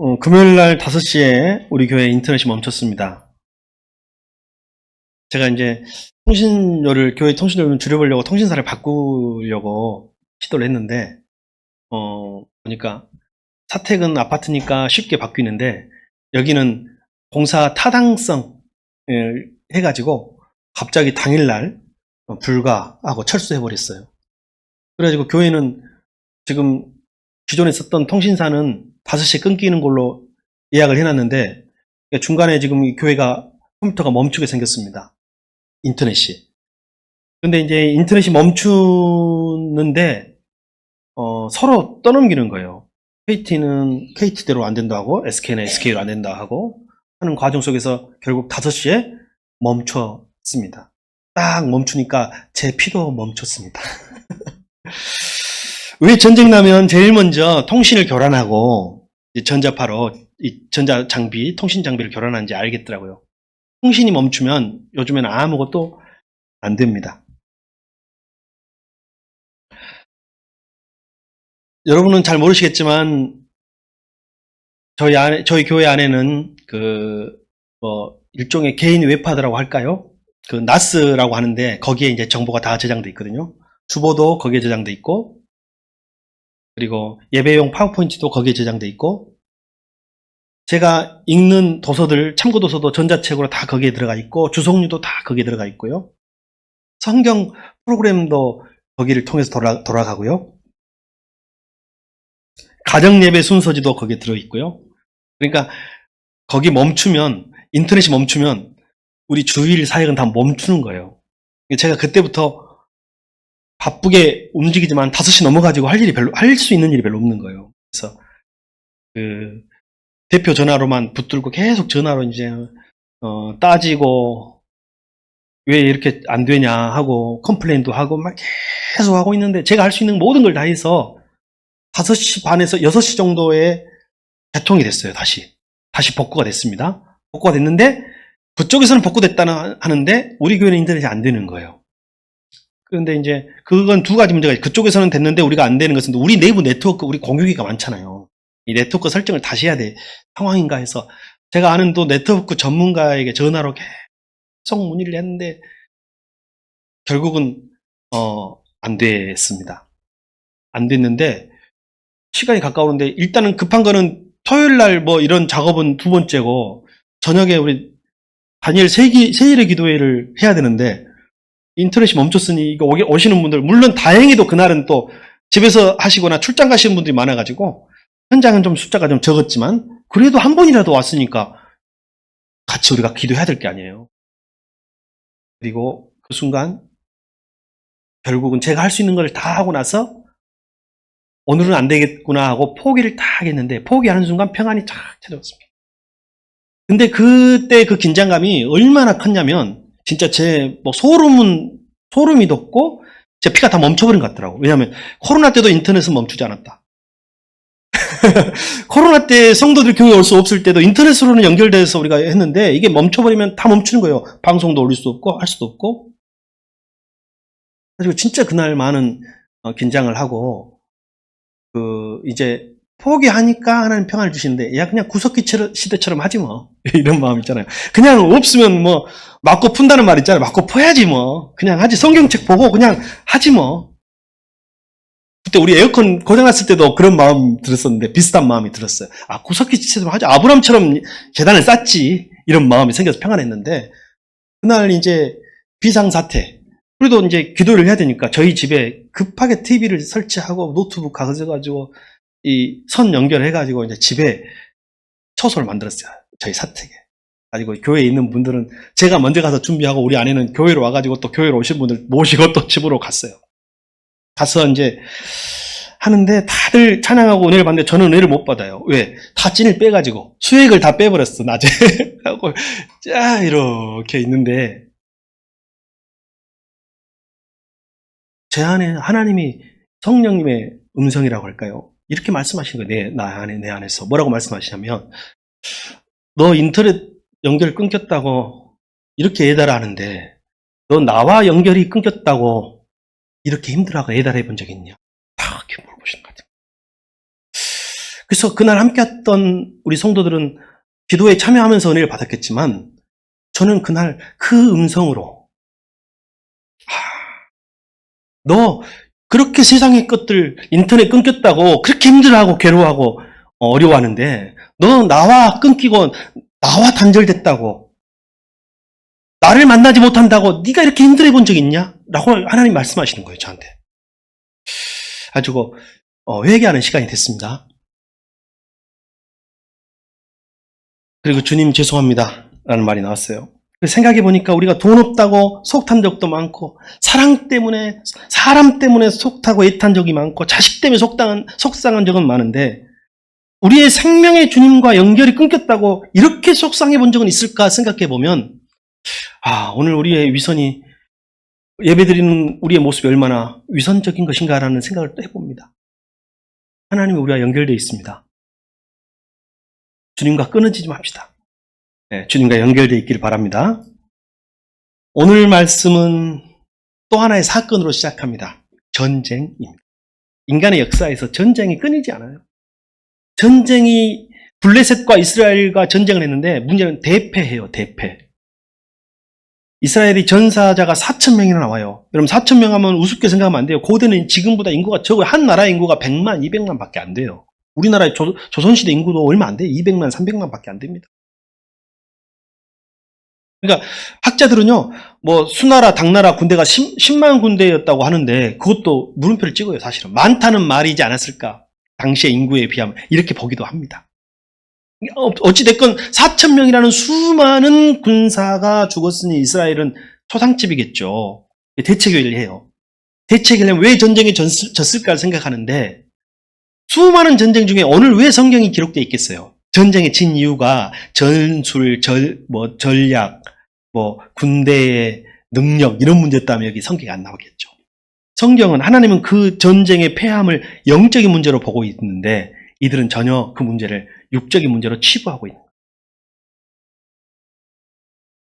어, 금요일 날 5시에 우리 교회 인터넷이 멈췄습니다. 제가 이제 통신료를, 교회 통신료를 줄여보려고 통신사를 바꾸려고 시도를 했는데, 어, 보니까 사택은 아파트니까 쉽게 바뀌는데, 여기는 공사 타당성 해가지고 갑자기 당일날 어, 불가하고 철수해버렸어요. 그래가지고 교회는 지금 기존에 썼던 통신사는 5시에 끊기는 걸로 예약을 해놨는데 중간에 지금 이 교회가 컴퓨터가 멈추게 생겼습니다. 인터넷이. 근데 이제 인터넷이 멈추는데 어, 서로 떠넘기는 거예요. KT는 KT대로 안 된다 하고 SK는 SK로 안 된다 하고 하는 과정 속에서 결국 5시에 멈췄습니다. 딱 멈추니까 제 피도 멈췄습니다. 왜 전쟁 나면 제일 먼저 통신을 교란하고 전자파로 이 전자 장비, 통신 장비를 교란하는지 알겠더라고요. 통신이 멈추면 요즘에는 아무것도 안 됩니다. 여러분은 잘 모르시겠지만 저희 안에 저희 교회 안에는 그 뭐 일종의 개인 웹하드라고 할까요? 그 나스라고 하는데 거기에 이제 정보가 다 저장돼 있거든요. 주보도 거기에 저장돼 있고 그리고 예배용 파워포인트도 거기에 저장돼 있고 제가 읽는 도서들 참고 도서도 전자책으로 다 거기에 들어가 있고 주석류도 다 거기에 들어가 있고요. 성경 프로그램도 거기를 통해서 돌아, 돌아가고요. 가정 예배 순서지도 거기에 들어 있고요. 그러니까 거기 멈추면 인터넷이 멈추면 우리 주일 사역은 다 멈추는 거예요. 제가 그때부터 바쁘게 움직이지만 5시 넘어가지고 할 일이 별로, 할 수 있는 일이 별로 없는 거예요. 그래서, 그, 대표 전화로만 붙들고 계속 전화로 이제, 어, 따지고, 왜 이렇게 안 되냐 하고, 컴플레인도 하고, 막 계속 하고 있는데, 제가 할 수 있는 모든 걸 다 해서, 5시 반에서 6시 정도에 개통이 됐어요, 다시. 다시 복구가 됐습니다. 복구가 됐는데, 그쪽에서는 복구됐다는 하는데, 우리 교회는 인터넷이 안 되는 거예요. 그런데 이제 그건 두 가지 문제가. 그쪽에서는 됐는데 우리가 안 되는 것은 우리 내부 네트워크, 우리 공유기가 많잖아요. 이 네트워크 설정을 다시 해야 될 상황인가 해서 제가 아는 또 네트워크 전문가에게 전화로 계속 문의를 했는데 결국은 어, 안 됐습니다. 안 됐는데 시간이 가까우는데 일단은 급한 거는 토요일 날 뭐 이런 작업은 두 번째고 저녁에 우리 다니엘 세기, 세일의 기도회를 해야 되는데 인터넷이 멈췄으니 이거 오시는 분들 물론 다행히도 그날은 또 집에서 하시거나 출장 가시는 분들이 많아가지고 현장은 좀 숫자가 좀 적었지만 그래도 한 번이라도 왔으니까 같이 우리가 기도해야 될 게 아니에요. 그리고 그 순간 결국은 제가 할 수 있는 걸 다 하고 나서 오늘은 안 되겠구나 하고 포기를 다 하겠는데 포기하는 순간 평안이 쫙 찾아왔습니다. 근데 그때 그 긴장감이 얼마나 컸냐면 진짜 제 뭐 소름은 소름이 돋고 제 피가 다 멈춰버린 것 같더라고. 왜냐하면 코로나 때도 인터넷은 멈추지 않았다. 코로나 때 성도들 교회 올 수 없을 때도 인터넷으로는 연결돼서 우리가 했는데 이게 멈춰버리면 다 멈추는 거예요. 방송도 올릴 수 없고 할 수도 없고. 그리고 진짜 그날 많은 어, 긴장을 하고 그 이제 포기하니까 하나님 평안을 주시는데 야 그냥 구석기 시대처럼 하지 뭐 이런 마음 있잖아요. 그냥 없으면 뭐 맞고 푼다는 말 있잖아요. 맞고 퍼야지 뭐 그냥 하지 성경책 보고 그냥 하지 뭐. 그때 우리 에어컨 고장났을 때도 그런 마음 들었었는데 비슷한 마음이 들었어요. 아 구석기 시대처럼 하지 아브람처럼 계단을 쌓지 이런 마음이 생겨서 평안했는데 그날 이제 비상 사태. 그래도 이제 기도를 해야 되니까 저희 집에 급하게 TV를 설치하고 노트북 가져가지고 이 선 연결해가지고 이제 집에 처소를 만들었어요. 저희 사택에. 가지고 교회에 있는 분들은 제가 먼저 가서 준비하고 우리 아내는 교회로 와가지고 또 교회로 오신 분들 모시고 또 집으로 갔어요. 가서 이제 하는데 다들 찬양하고 은혜를 받는데 저는 은혜를 못 받아요. 왜? 다 찐을 빼가지고 수액을 다 빼버렸어 낮에 하고 짜 이렇게 있는데 제 안에 하나님이 성령님의 음성이라고 할까요? 이렇게 말씀하시는 거예요. 내, 나 안에, 내 안에서. 뭐라고 말씀하시냐면, 너 인터넷 연결 끊겼다고 이렇게 애달아 하는데, 너 나와 연결이 끊겼다고 이렇게 힘들어하고 애달해 본 적 있냐? 다 이렇게 물어보시는 것 같아요. 그래서 그날 함께 했던 우리 성도들은 기도에 참여하면서 은혜를 받았겠지만 저는 그날 그 음성으로 하, 너 그렇게 세상의 것들 인터넷 끊겼다고 그렇게 힘들어하고 괴로워하고 어, 어려워하는데 너 나와 끊기고 나와 단절됐다고 나를 만나지 못한다고 네가 이렇게 힘들어 본 적 있냐? 라고 하나님 말씀하시는 거예요 저한테. 가지고 어, 회개하는 시간이 됐습니다. 그리고 주님 죄송합니다. 라는 말이 나왔어요 생각해 보니까 우리가 돈 없다고 속탄 적도 많고 사랑 때문에 사람 때문에 속타고 애탄 적이 많고 자식 때문에 속상한, 속상한 적은 많은데 우리의 생명의 주님과 연결이 끊겼다고 이렇게 속상해 본 적은 있을까 생각해 보면 아 오늘 우리의 위선이 예배드리는 우리의 모습이 얼마나 위선적인 것인가라는 생각을 또 해봅니다. 하나님이 우리와 연결되어 있습니다. 주님과 끊어지지 맙시다. 네, 주님과 연결되어 있기를 바랍니다. 오늘 말씀은 또 하나의 사건으로 시작합니다. 전쟁입니다. 인간의 역사에서 전쟁이 끊이지 않아요. 전쟁이 블레셋과 이스라엘과 전쟁을 했는데 문제는 대패해요, 대패. 이스라엘이 전사자가 4천 명이나 나와요. 여러분 4천 명 하면 우습게 생각하면 안 돼요. 고대는 지금보다 인구가 적어요. 한 나라 인구가 100만, 200만 밖에 안 돼요. 우리나라의 조, 조선시대 인구도 얼마 안 돼요. 200만, 300만 밖에 안 됩니다. 그러니까 학자들은요, 뭐 수나라, 당나라 군대가 10, 만 군대였다고 하는데 그것도 물음표를 찍어요, 사실은. 많다는 말이지 않았을까? 당시의 인구에 비하면 이렇게 보기도 합니다. 어찌됐건 4천 명이라는 수많은 군사가 죽었으니 이스라엘은 초상집이겠죠. 대책회의를 해요. 대책회의를 하면 왜 전쟁에 졌을까 생각하는데 수많은 전쟁 중에 오늘 왜 성경이 기록되어 있겠어요? 전쟁에 진 이유가 전술, 절, 뭐 전략, 뭐 군대의 능력 이런 문제였다면 여기 성경이 안 나오겠죠. 성경은 하나님은 그 전쟁의 패함을 영적인 문제로 보고 있는데 이들은 전혀 그 문제를 육적인 문제로 치부하고 있는 거예요.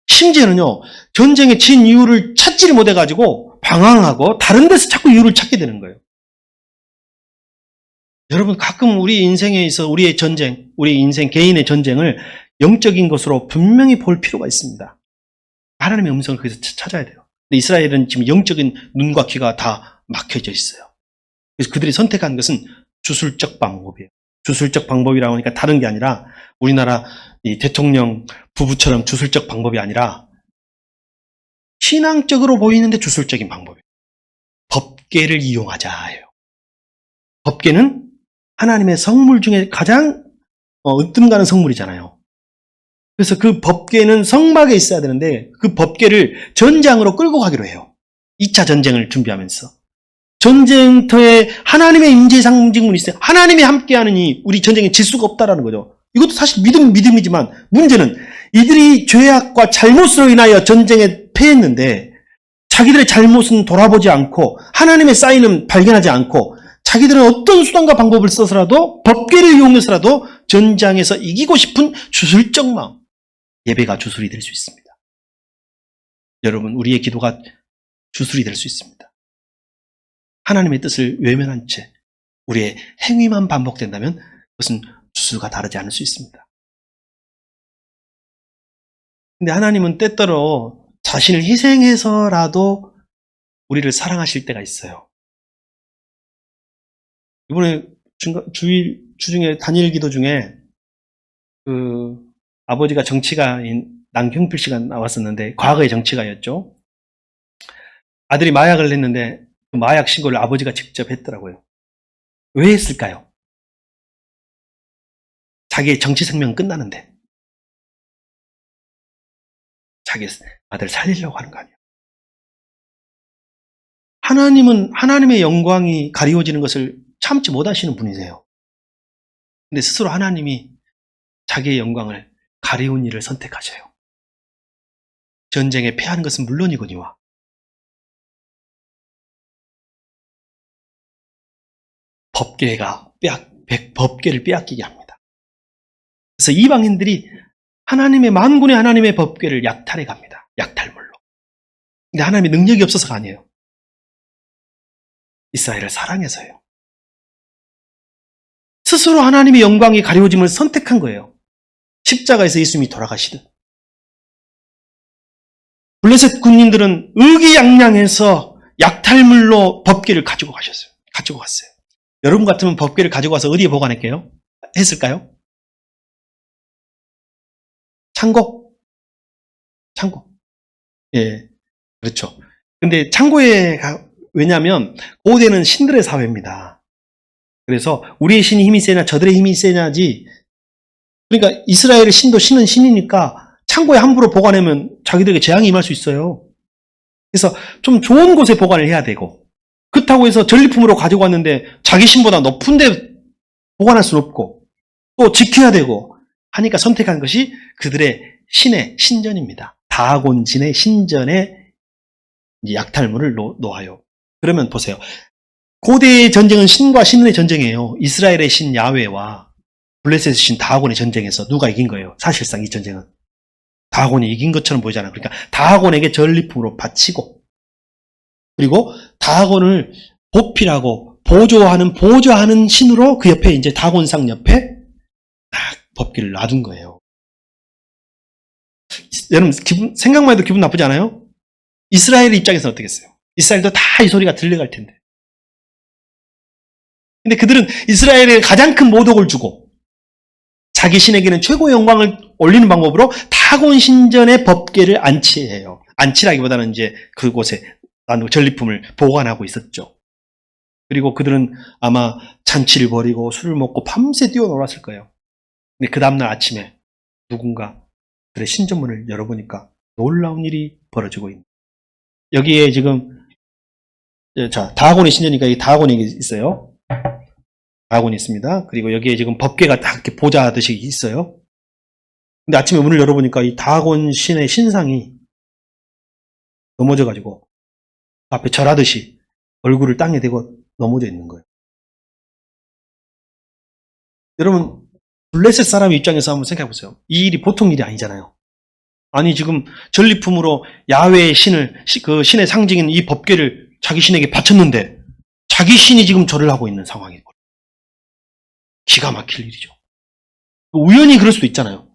심지어는요, 전쟁에 진 이유를 찾지를 못해가지고 방황하고 다른 데서 자꾸 이유를 찾게 되는 거예요. 여러분, 가끔 우리 인생에 있어 우리의 전쟁, 우리 인생 개인의 전쟁을 영적인 것으로 분명히 볼 필요가 있습니다. 하나님의 음성을 거기서 찾아야 돼요. 근데 이스라엘은 지금 영적인 눈과 귀가 다 막혀져 있어요. 그래서 그들이 선택한 것은 주술적 방법이에요. 주술적 방법이라고 하니까 다른 게 아니라 우리나라 이 대통령 부부처럼 주술적 방법이 아니라 신앙적으로 보이는데 주술적인 방법이에요. 법계를 이용하자예요. 법계는 하나님의 성물 중에 가장 어, 으뜸 가는 성물이잖아요. 그래서 그 법계는 성막에 있어야 되는데 그 법계를 전장으로 끌고 가기로 해요. 2차 전쟁을 준비하면서. 전쟁터에 하나님의 임재 상징물이 있어요. 하나님이 함께하느니 우리 전쟁에 질 수가 없다라는 거죠. 이것도 사실 믿음 믿음이지만 문제는 이들이 죄악과 잘못으로 인하여 전쟁에 패했는데 자기들의 잘못은 돌아보지 않고 하나님의 사인은 발견하지 않고 자기들은 어떤 수단과 방법을 써서라도 법계를 이용해서라도 전장에서 이기고 싶은 주술적 마음 예배가 주술이 될 수 있습니다. 여러분 우리의 기도가 주술이 될 수 있습니다. 하나님의 뜻을 외면한 채 우리의 행위만 반복된다면 그것은 주술과 다르지 않을 수 있습니다. 근데 하나님은 때때로 자신을 희생해서라도 우리를 사랑하실 때가 있어요. 이번에 주일 주중에 단일 기도 중에 그 아버지가 정치가인 남경필 씨가 나왔었는데 과거의 정치가였죠. 아들이 마약을 했는데 그 마약 신고를 아버지가 직접 했더라고요. 왜 했을까요? 자기의 정치 생명은 끝나는데 자기 아들 살리려고 하는 거 아니에요. 하나님은 하나님의 영광이 가리워지는 것을 참지 못하시는 분이세요. 근데 스스로 하나님이 자기의 영광을 가리운 일을 선택하셔요. 전쟁에 패하는 것은 물론이거니와 법계가 빼앗, 법계를 빼앗기게 합니다. 그래서 이방인들이 하나님의 만군의 하나님의 법계를 약탈해 갑니다. 약탈물로. 근데 하나님의 능력이 없어서가 아니에요. 이스라엘을 사랑해서요. 스스로 하나님의 영광이 가려짐을 선택한 거예요. 십자가에서 예수님이 돌아가시듯. 블레셋 군인들은 의기양양해서 약탈물로 법궤를 가지고 가셨어요. 가지고 갔어요. 여러분 같으면 법궤를 가지고 가서 어디에 보관할게요? 했을까요? 창고? 창고. 예, 그렇죠. 근데 창고에 가, 왜냐하면 고대는 신들의 사회입니다. 그래서 우리의 신이 힘이 세냐 저들의 힘이 세냐지. 그러니까 이스라엘의 신도 신은 신이니까 창고에 함부로 보관하면 자기들에게 재앙이 임할 수 있어요. 그래서 좀 좋은 곳에 보관을 해야 되고 그렇다고 해서 전리품으로 가지고 왔는데 자기 신보다 높은데 보관할 수는 없고 또 지켜야 되고 하니까 선택한 것이 그들의 신의 신전입니다. 다곤진의 신전에 약탈물을 놓, 놓아요. 그러면 보세요. 고대의 전쟁은 신과 신의 전쟁이에요. 이스라엘의 신 야훼와 블레셋의 신 다곤의 전쟁에서 누가 이긴 거예요. 사실상 이 전쟁은. 다곤이 이긴 것처럼 보이잖아 요. 그러니까 다곤에게 전리품으로 바치고 그리고 다곤을 보필하고 보조하는 보조하는 신으로 그 옆에 이제 다곤상 옆에 딱 법기를 놔둔 거예요. 여러분 기분 생각만 해도 기분 나쁘지 않아요? 이스라엘 입장에서는 어떻겠어요? 이스라엘도 다 이 소리가 들려갈 텐데. 근데 그들은 이스라엘에 가장 큰 모독을 주고 자기 신에게는 최고의 영광을 올리는 방법으로 타곤 신전의 법계를 안치해요. 안치라기보다는 이제 그곳에 전리품을 보관하고 있었죠. 그리고 그들은 아마 잔치를 벌이고 술을 먹고 밤새 뛰어놀았을 거예요. 근데 그 다음날 아침에 누군가 그의 신전문을 열어보니까 놀라운 일이 벌어지고 있는. 여기에 지금 자 다곤의 신전이니까 이 다곤이 있어요. 다곤이 있습니다. 그리고 여기에 지금 법궤가 다 이렇게 보자듯이 있어요. 근데 아침에 문을 열어보니까 이 다곤 신의 신상이 넘어져가지고 앞에 절하듯이 얼굴을 땅에 대고 넘어져 있는 거예요. 여러분 블레셋 사람 입장에서 한번 생각해 보세요. 이 일이 보통 일이 아니잖아요. 아니 지금 전리품으로 야외의 신을 그 신의 상징인 이 법궤를 자기 신에게 바쳤는데 자기 신이 지금 절을 하고 있는 상황이고 기가 막힐 일이죠. 우연히 그럴 수도 있잖아요.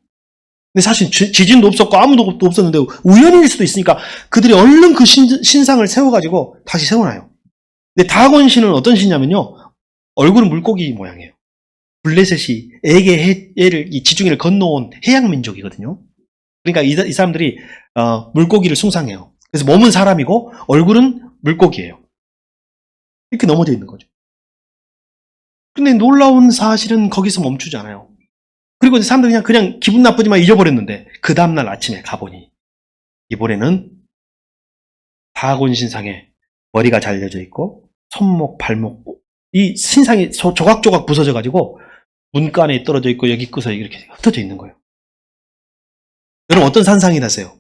근데 사실 지- 지진도 없었고 아무도 없었는데 우연일 수도 있으니까 그들이 얼른 그 신, 신상을 세워가지고 다시 세워놔요. 근데 다곤 신은 어떤 신이냐면요. 얼굴은 물고기 모양이에요. 블레셋이 에게 해를 이 지중해를 건너온 해양 민족이거든요. 그러니까 이, 이 사람들이 어, 물고기를 숭상해요. 그래서 몸은 사람이고 얼굴은 물고기예요. 이렇게 넘어져 있는 거죠. 근데 놀라운 사실은 거기서 멈추지 않아요. 그리고 이제 사람들이 그냥 그냥 기분 나쁘지만 잊어버렸는데 그 다음 날 아침에 가보니 이번에는 다곤 신상에 머리가 잘려져 있고 손목, 발목 이 신상이 조- 조각조각 부서져 가지고 문간에 떨어져 있고 여기 끄서 이렇게 흩어져 있는 거예요. 여러분 어떤 산상이 나세요?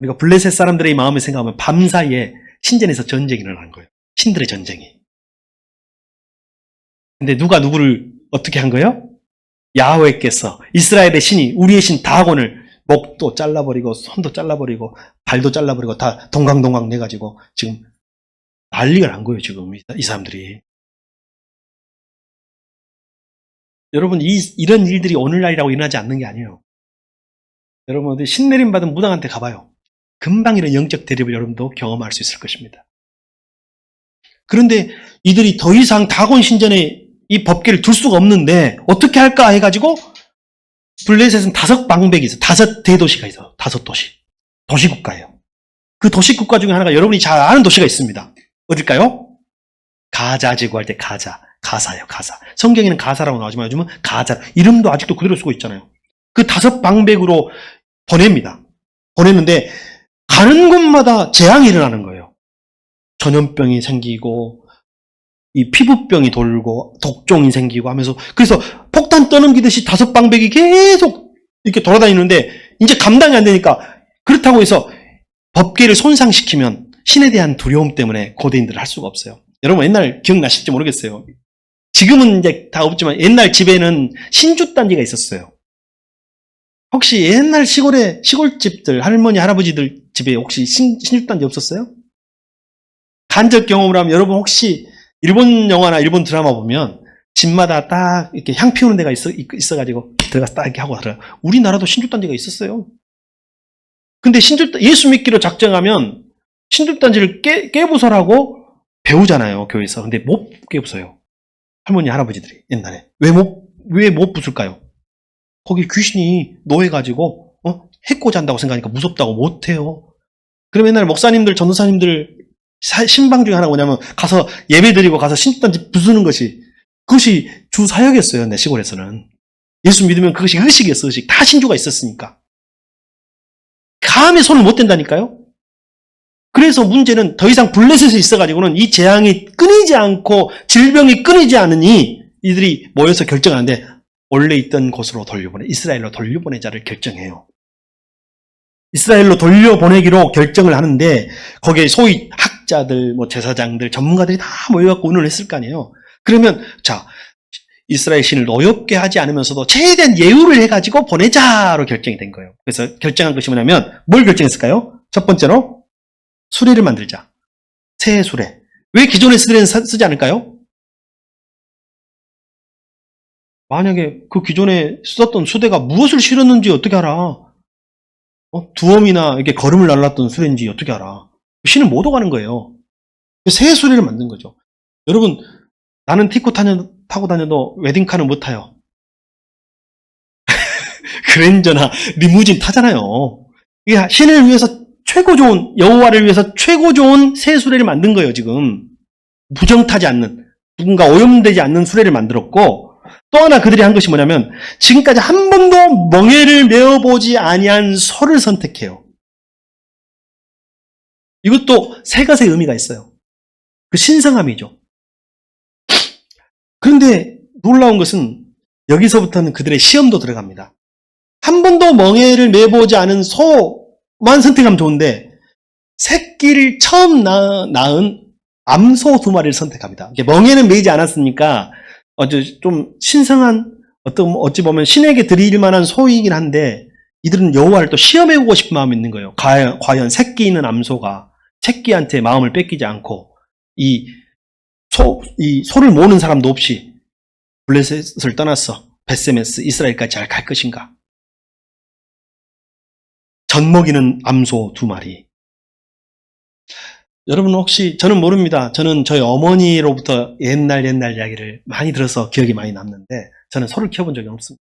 우리가 블레셋 사람들의 마음을 생각하면 밤사이에 신전에서 전쟁이 일어난 거예요. 신들의 전쟁이. 근데 누가 누구를 어떻게 한 거예요? 야훼께서 이스라엘의 신이 우리의 신 다곤을 목도 잘라버리고 손도 잘라버리고 발도 잘라버리고 다 동강동강 내가지고 지금 난리가 난 거예요 지금 이, 이 사람들이. 여러분 이, 이런 일들이 오늘날이라고 일어나지 않는 게 아니에요. 여러분 신내림 받은 무당한테 가봐요. 금방 이런 영적 대립을 여러분도 경험할 수 있을 것입니다. 그런데 이들이 더 이상 다곤 신전에 이 법계를 둘 수가 없는데 어떻게 할까 해가지고 블레셋은 다섯 방백이 있어. 다섯 대도시가 있어. 다섯 도시. 도시국가예요. 그 도시국가 중에 하나가 여러분이 잘 아는 도시가 있습니다. 어딜까요? 가자 제구할 때 가자. 가사예요, 가사. 성경에는 가사라고 나오지만 요즘은 가자. 이름도 아직도 그대로 쓰고 있잖아요. 그 다섯 방백으로 보냅니다. 보냈는데 가는 곳마다 재앙이 일어나는 거예요. 전염병이 생기고 이 피부병이 돌고 독종이 생기고 하면서 그래서 폭탄 떠넘기듯이 다섯 방백이 계속 이렇게 돌아다니는데 이제 감당이 안 되니까 그렇다고 해서 법계를 손상시키면 신에 대한 두려움 때문에 고대인들을 할 수가 없어요. 여러분 옛날 기억나실지 모르겠어요. 지금은 이제 다 없지만 옛날 집에는 신주단지가 있었어요. 혹시 옛날 시골에 시골집들 할머니 할아버지들 집에 혹시 신, 신주단지 없었어요? 간접 경험을 하면 여러분 혹시 일본 영화나 일본 드라마 보면 집마다 딱 이렇게 향 피우는 데가 있어, 있어가지고 들어가서 딱 이렇게 하고 들어. 우리나라도 신주단지가 있었어요. 근데 신주, 예수 믿기로 작정하면 신주단지를 깨, 깨부숴라고 배우잖아요, 교회에서. 근데 못 깨부숴요. 할머니, 할아버지들이 옛날에. 왜 못, 왜 못 부술까요? 거기 귀신이 노해가지고, 어? 해코지 한다고 생각하니까 무섭다고 못해요. 그럼 옛날 목사님들, 전도사님들 사- 신방 중에 하나가 뭐냐면 가서 예배 드리고 가서 신단지 부수는 것이 그것이 주 사역이었어요, 내 시골에서는. 예수 믿으면 그것이 의식이었어, 의식. 다 신주가 있었으니까. 감에 손을 못 댄다니까요? 그래서 문제는 더 이상 블레셋에 있어가지고는 이 재앙이 끊이지 않고 질병이 끊이지 않으니 이들이 모여서 결정하는데 원래 있던 곳으로 돌려보내, 이스라엘로 돌려보내자를 결정해요. 이스라엘로 돌려보내기로 결정을 하는데 거기에 소위 학 자들, 뭐 제사장들, 전문가들이 다 모여갖고 운을 했을 거 아니에요. 그러면 자 이스라엘 신을 어렵게 하지 않으면서도 최대한 예우를 해가지고 보내자로 결정이 된 거예요. 그래서 결정한 것이 뭐냐면 뭘 결정했을까요? 첫 번째로 수레를 만들자. 새 수레. 왜 기존의 수레는 사- 쓰지 않을까요? 만약에 그 기존에 쓰던 수대가 무엇을 실었는지 어떻게 알아? 어? 두엄이나 이렇게 걸음을 날랐던 수레인지 어떻게 알아? 신을 못 오가는 거예요. 새 수레를 만든 거죠. 여러분, 나는 티코 타녀, 타고 다녀도 웨딩카는 못 타요. 그랜저나 리무진 타잖아요. 이게 신을 위해서 최고 좋은, 여호와를 위해서 최고 좋은 새 수레를 만든 거예요, 지금. 부정타지 않는, 누군가 오염되지 않는 수레를 만들었고, 또 하나 그들이 한 것이 뭐냐면, 지금까지 한 번도 멍에를 메어보지 아니한 소를 선택해요. 이것도 세 가지의 의미가 있어요. 그 신성함이죠. 그런데 놀라운 것은 여기서부터는 그들의 시험도 들어갑니다. 한 번도 멍에를 매보지 않은 소만 선택하면 좋은데 새끼를 처음 낳- 낳은 암소 두 마리를 선택합니다. 멍에는 매지 않았으니까 좀 신성한 어떤 어찌 보면 신에게 드릴 만한 소이긴 한데 이들은 여호와를 또 시험해 보고 싶은 마음이 있는 거예요. 과연, 과연 새끼 있는 암소가 새끼한테 마음을 뺏기지 않고 이 소, 이 소를 모으는 사람도 없이 블레셋을 떠나서 베세메스 이스라엘까지 잘 갈 것인가? 젖먹이는 암소 두 마리. 여러분 혹시 저는 모릅니다. 저는 저희 어머니로부터 옛날 옛날 이야기를 많이 들어서 기억이 많이 남는데 저는 소를 키워본 적이 없습니다.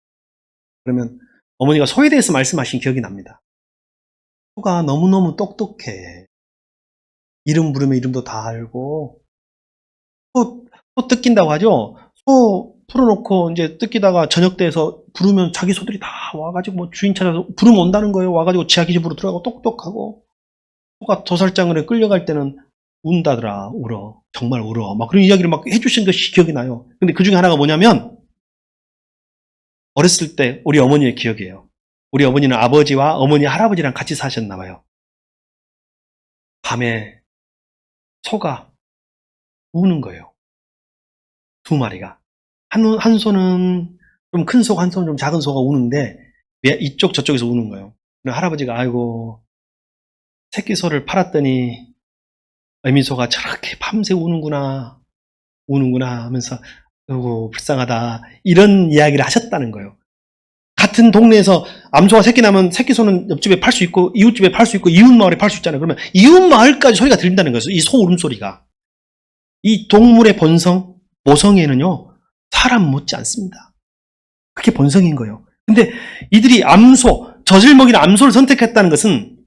그러면 어머니가 소에 대해서 말씀하신 기억이 납니다. 소가 너무너무 똑똑해. 이름 부르면 이름도 다 알고 소, 소 뜯긴다고 하죠. 소 풀어놓고 이제 뜯기다가 저녁 때에서 부르면 자기 소들이 다 와가지고 뭐 주인 찾아서 부르면 온다는 거예요. 와가지고 자기 집으로 들어가고 똑똑하고 소가 도살장으로 끌려갈 때는 운다더라 울어 정말 울어 막 그런 이야기를 막 해주신 것이 기억이 나요. 근데 그 중에 하나가 뭐냐면 어렸을 때 우리 어머니의 기억이에요. 우리 어머니는 아버지와 어머니 할아버지랑 같이 사셨나 봐요. 밤에 소가 우는 거예요. 두 마리가. 한, 한 소는 좀 큰 소, 한 소는 좀 작은 소가 우는데, 왜 이쪽 저쪽에서 우는 거예요. 할아버지가, 아이고, 새끼 소를 팔았더니, 애미소가 저렇게 밤새 우는구나, 우는구나 하면서, 아이고, 불쌍하다. 이런 이야기를 하셨다는 거예요. 같은 동네에서 암소가 새끼 나면 새끼 소는 옆집에 팔 수 있고, 이웃집에 팔 수 있고, 이웃 마을에 팔 수 있잖아요. 그러면 이웃 마을까지 소리가 들린다는 거예요. 이소 울음소리가. 이 동물의 본성, 모성애는요, 사람 못지 않습니다. 그게 본성인 거예요. 근데 이들이 암소, 젖을 먹이는 암소를 선택했다는 것은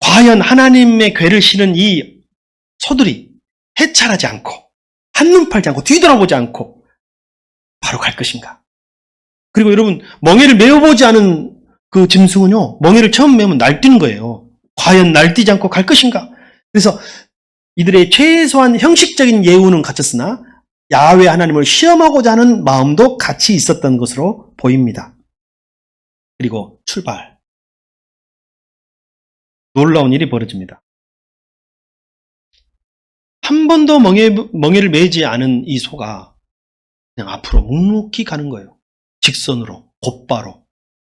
과연 하나님의 괴를 실은 이 소들이 해찰하지 않고, 한눈 팔지 않고, 뒤돌아보지 않고, 바로 갈 것인가. 그리고 여러분, 멍에를 메어보지 않은 그 짐승은요, 멍에를 처음 메우면 날뛰는 거예요. 과연 날뛰지 않고 갈 것인가. 그래서 이들의 최소한 형식적인 예우는 갖췄으나 야외 하나님을 시험하고자 하는 마음도 같이 있었던 것으로 보입니다. 그리고 출발. 놀라운 일이 벌어집니다. 한 번도 멍에, 멍에를 매지 않은 이 소가 그냥 앞으로 묵묵히 가는 거예요. 직선으로, 곧바로.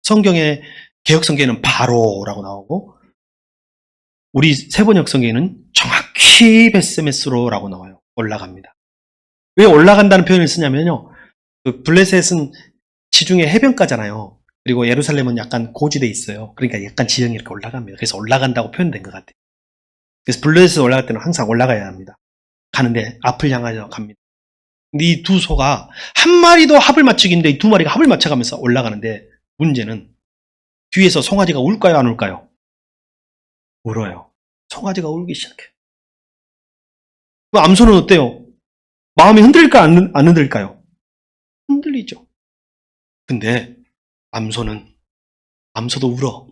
성경에, 개혁성경에는 바로라고 나오고, 우리 세번역 성경에는 정확히 베스메스로라고 나와요. 올라갑니다. 왜 올라간다는 표현을 쓰냐면요. 그 블레셋은 지중해 해변가잖아요. 그리고 예루살렘은 약간 고지대 있어요. 그러니까 약간 지형이 이렇게 올라갑니다. 그래서 올라간다고 표현된 것 같아요. 그래서 블레셋 올라갈 때는 항상 올라가야 합니다. 가는데 앞을 향하여 갑니다. 이두 소가 한 마리도 합을 맞추기인데 이 두 마리가 합을 맞춰가면서 올라가는데 문제는 뒤에서 송아지가 울까요 안 울까요? 울어요. 송아지가 울기 시작해. 그 암소는 어때요? 마음이 흔들릴까 안, 안 흔들릴까요? 흔들리죠. 근데 암소는 암소도 울어.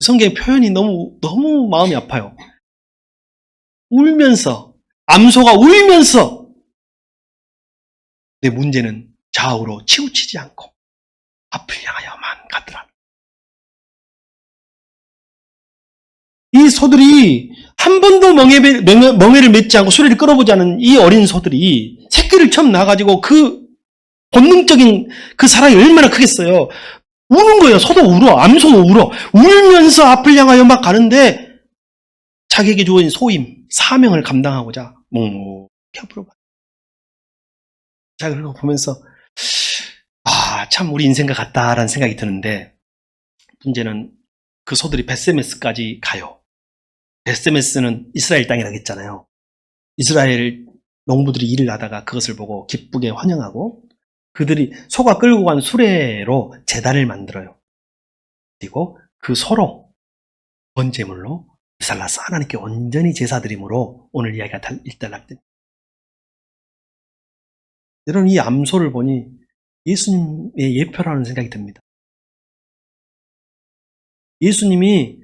성경의 표현이 너무 너무 마음이 아파요. 울면서 암소가 울면서 내 문제는 좌우로 치우치지 않고 앞을 향하여만 가더라. 이 소들이 한 번도 멍에, 멍에를 맺지 않고 수레를 끌어보지 않은 이 어린 소들이 새끼를 처음 낳아가지고 그 본능적인 그 사랑이 얼마나 크겠어요. 우는 거예요. 소도 울어. 암소도 울어. 울면서 앞을 향하여 막 가는데 자기에게 주어진 소임, 사명을 감당하고자 묵묵히 앞으로 가. 자, 그리고 보면서 아, 참 우리 인생과 같다라는 생각이 드는데 문제는 그 소들이 베세메스까지 가요. 베세메스는 이스라엘 땅이라고 했잖아요. 이스라엘 농부들이 일을 하다가 그것을 보고 기쁘게 환영하고 그들이 소가 끌고 간 수레로 제단을 만들어요. 그리고 그 소로 번제물로 살라서 하나님께 온전히 제사드림으로 오늘 이야기가 일단락됩니다. 여러분 이 암소를 보니 예수님의 예표라는 생각이 듭니다. 예수님이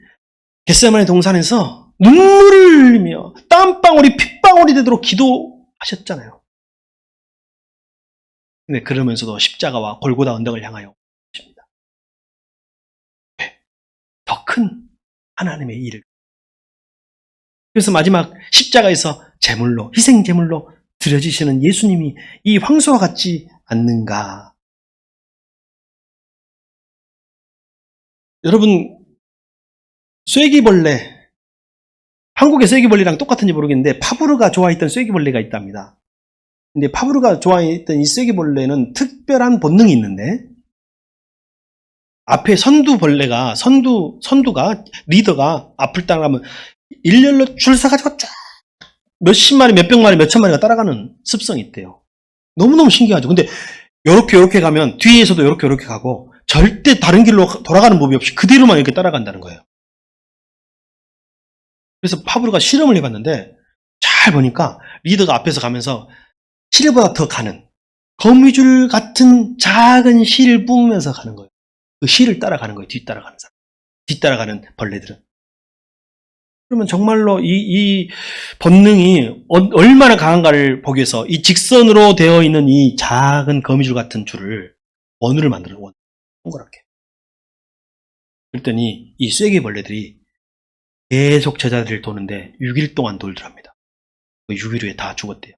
겟세마네 동산에서 눈물을 흘리며 땀방울이 핏방울이 되도록 기도하셨잖아요. 근데 그러면서도 십자가와 골고다 언덕을 향하여 오십니다. 더 큰 하나님의 일을. 그래서 마지막 십자가에서 제물로, 희생 제물로 드려지시는 예수님이 이 황소와 같지 않는가. 여러분, 쐐기벌레, 한국의 쐐기벌레랑 똑같은지 모르겠는데 파브르가 좋아했던 쐐기벌레가 있답니다. 근데 파브르가 좋아했던 이 쐐기벌레는 특별한 본능이 있는데 앞에 선두벌레가 선두 선두가 리더가 앞을 따라가면 일렬로 줄 서가지고 쫙 몇십 마리, 몇백 마리, 몇천 마리가 따라가는 습성이 있대요. 너무너무 신기하죠. 근데 요렇게 요렇게 가면 뒤에서도 요렇게 요렇게 가고 절대 다른 길로 돌아가는 법이 없이 그대로만 이렇게 따라간다는 거예요. 그래서 파브르가 실험을 해봤는데 잘 보니까 리더가 앞에서 가면서 실보다 더 가는 거미줄 같은 작은 실을 뿜으면서 가는 거예요. 그 실을 따라가는 거예요. 뒤따라가는 사람. 뒤따라가는 벌레들은. 그러면 정말로 이, 이 본능이 어- 얼마나 강한가를 보기 위해서 이 직선으로 되어 있는 이 작은 거미줄 같은 줄을 원을 만들어 원 동그랗게. 그랬더니 이 쐐기벌레들이 계속 제자들을 도는데 6일 동안 돌더랍니다. 6일 후에 다 죽었대요.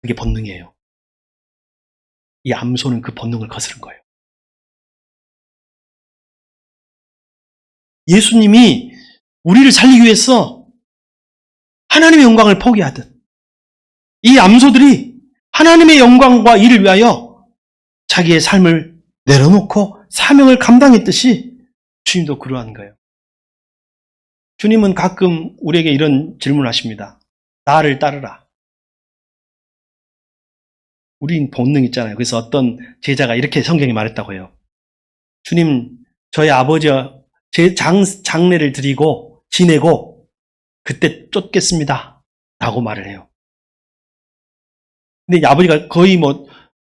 그게 본능이에요. 이 암소는 그 본능을 거스른 거예요. 예수님이 우리를 살리기 위해서 하나님의 영광을 포기하듯 이 암소들이 하나님의 영광과 이를 위하여 자기의 삶을 내려놓고 사명을 감당했듯이 주님도 그러한 거예요. 주님은 가끔 우리에게 이런 질문을 하십니다. 나를 따르라. 우린 본능 있잖아요. 그래서 어떤 제자가 이렇게 성경에 말했다고 해요. 주님, 저희 아버지 제 장, 장례를 드리고 지내고 그때 쫓겠습니다. 라고 말을 해요. 근데 이 아버지가 거의 뭐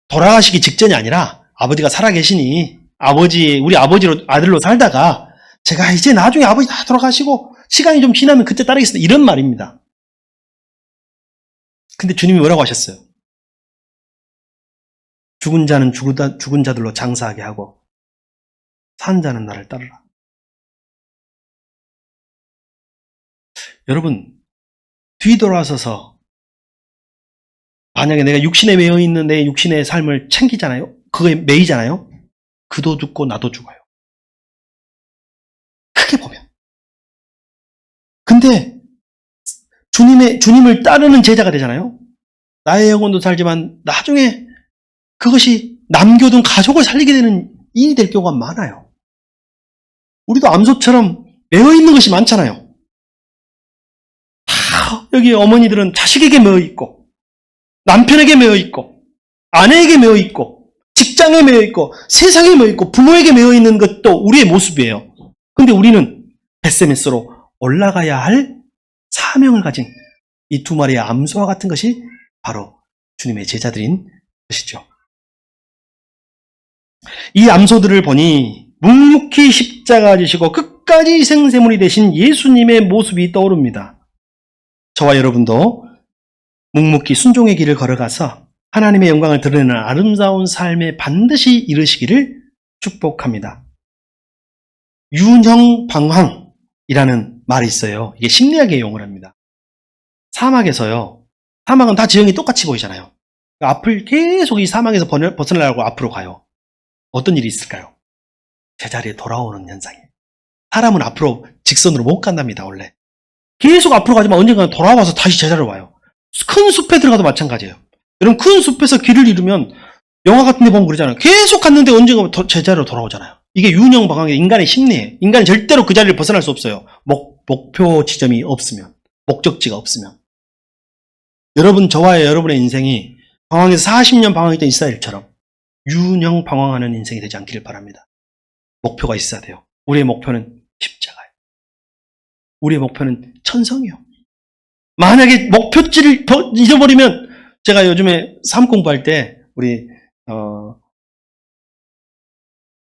돌아가시기 직전이 아니라 아버지가 살아계시니 아버지, 우리 아버지로 아들로 살다가 제가 이제 나중에 아버지 다 돌아가시고 시간이 좀 지나면 그때 따르겠습니다. 이런 말입니다. 근데 주님이 뭐라고 하셨어요? 죽은 자는 죽은 자들로 장사하게 하고 산 자는 나를 따르라. 여러분 뒤돌아서서 만약에 내가 육신에 매여 있는 내 육신의 삶을 챙기잖아요. 그거에 매이잖아요. 그도 죽고 나도 죽어요. 크게 보면. 근데 주님의 주님을 따르는 제자가 되잖아요. 나의 영혼도 살지만 나중에 그것이 남겨둔 가족을 살리게 되는 일이 될 경우가 많아요. 우리도 암소처럼 매어 있는 것이 많잖아요. 다 여기 어머니들은 자식에게 매어 있고, 남편에게 매어 있고, 아내에게 매어 있고, 직장에 매어 있고, 세상에 매어 있고, 부모에게 매어 있는 것도 우리의 모습이에요. 근데 우리는 베세메스로 올라가야 할 사명을 가진 이 두 마리의 암소와 같은 것이 바로 주님의 제자들인 것이죠. 이 암소들을 보니 묵묵히 십자가 지시고 끝까지 희생제물이 되신 예수님의 모습이 떠오릅니다. 저와 여러분도 묵묵히 순종의 길을 걸어가서 하나님의 영광을 드러내는 아름다운 삶에 반드시 이르시기를 축복합니다. 윤형방황이라는 말이 있어요. 이게 심리학의 용어를 합니다. 사막에서요. 사막은 다 지형이 똑같이 보이잖아요. 앞을 계속 이 사막에서 벗어나려고 앞으로 가요. 어떤 일이 있을까요? 제자리에 돌아오는 현상이에요. 사람은 앞으로 직선으로 못 간답니다, 원래. 계속 앞으로 가지만 언젠가 돌아와서 다시 제자리로 와요. 큰 숲에 들어가도 마찬가지예요. 여러분, 큰 숲에서 길을 잃으면 영화 같은 데 보면 그러잖아요. 계속 갔는데 언젠가 더 제자리로 돌아오잖아요. 이게 윤형방황의 인간의 심리예요. 인간은 절대로 그 자리를 벗어날 수 없어요. 목, 목표 지점이 없으면. 목적지가 없으면. 여러분, 저와의 여러분의 인생이 방황에서 40년 방황했던 이스라엘처럼 윤형 방황하는 인생이 되지 않기를 바랍니다. 목표가 있어야 돼요. 우리의 목표는 십자가예요. 우리의 목표는 천성이요. 만약에 목표지를 더 잊어버리면 제가 요즘에 삶 공부할 때 우리 어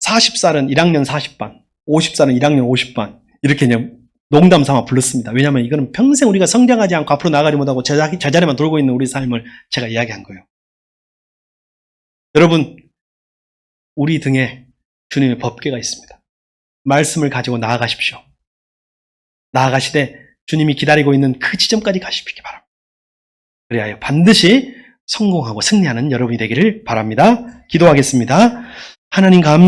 40살은 1학년 40반, 50살은 1학년 50반 이렇게 그냥 농담 삼아 불렀습니다. 왜냐하면 이거는 평생 우리가 성장하지 않고 앞으로 나가지 못하고 제자, 제자리만 돌고 있는 우리 삶을 제가 이야기한 거예요. 여러분, 우리 등에 주님의 법궤가 있습니다. 말씀을 가지고 나아가십시오. 나아가시되 주님이 기다리고 있는 그 지점까지 가시기 바랍니다. 그래야 반드시 성공하고 승리하는 여러분이 되기를 바랍니다. 기도하겠습니다. 하나님 감